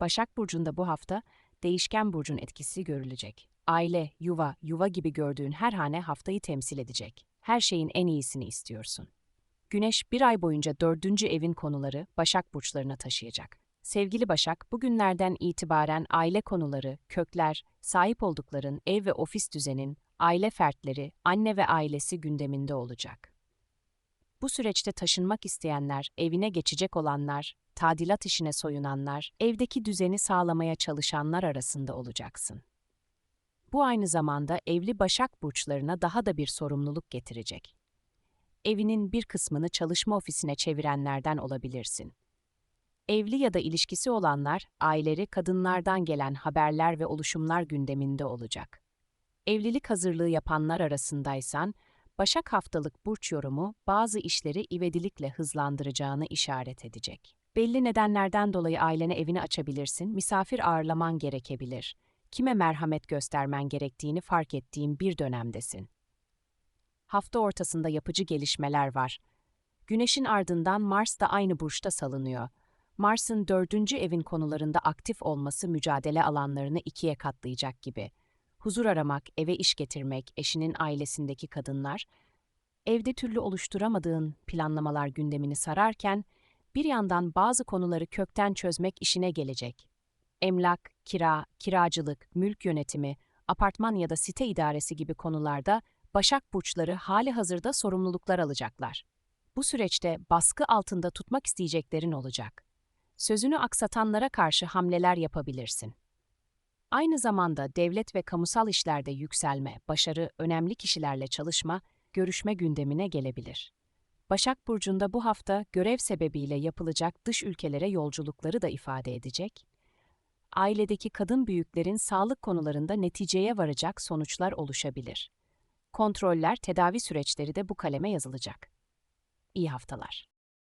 Başak Burcu'nda bu hafta değişken burcun etkisi görülecek. Aile, yuva, yuva gibi gördüğün her hane haftayı temsil edecek. Her şeyin en iyisini istiyorsun. Güneş bir ay boyunca dördüncü evin konuları Başak Burçlarına taşıyacak. Sevgili Başak, bugünlerden itibaren aile konuları, kökler, sahip oldukların ev ve ofis düzenin, aile fertleri, anne ve ailesi gündeminde olacak. Bu süreçte taşınmak isteyenler, evine geçecek olanlar, tadilat işine soyunanlar, evdeki düzeni sağlamaya çalışanlar arasında olacaksın. Bu aynı zamanda evli Başak burçlarına daha da bir sorumluluk getirecek. Evinin bir kısmını çalışma ofisine çevirenlerden olabilirsin. Evli ya da ilişkisi olanlar, aileleri kadınlardan gelen haberler ve oluşumlar gündeminde olacak. Evlilik hazırlığı yapanlar arasındaysan, Başak haftalık burç yorumu bazı işleri ivedilikle hızlandıracağını işaret edecek. Belli nedenlerden dolayı ailene evini açabilirsin, misafir ağırlaman gerekebilir. Kime merhamet göstermen gerektiğini fark ettiğin bir dönemdesin. Hafta ortasında yapıcı gelişmeler var. Güneşin ardından Mars da aynı burçta salınıyor. Mars'ın dördüncü evin konularında aktif olması mücadele alanlarını ikiye katlayacak gibi. Huzur aramak, eve iş getirmek, eşinin ailesindeki kadınlar, evde türlü oluşturamadığın planlamalar gündemini sararken, bir yandan bazı konuları kökten çözmek işine gelecek. Emlak, kira, kiracılık, mülk yönetimi, apartman ya da site idaresi gibi konularda Başak burçları hali hazırda sorumluluklar alacaklar. Bu süreçte baskı altında tutmak isteyeceklerin olacak. Sözünü aksatanlara karşı hamleler yapabilirsin. Aynı zamanda devlet ve kamusal işlerde yükselme, başarı, önemli kişilerle çalışma, görüşme gündemine gelebilir. Başak Burcu'nda bu hafta görev sebebiyle yapılacak dış ülkelere yolculukları da ifade edecek. Ailedeki kadın büyüklerin sağlık konularında neticeye varacak sonuçlar oluşabilir. Kontroller, tedavi süreçleri de bu kaleme yazılacak. İyi haftalar.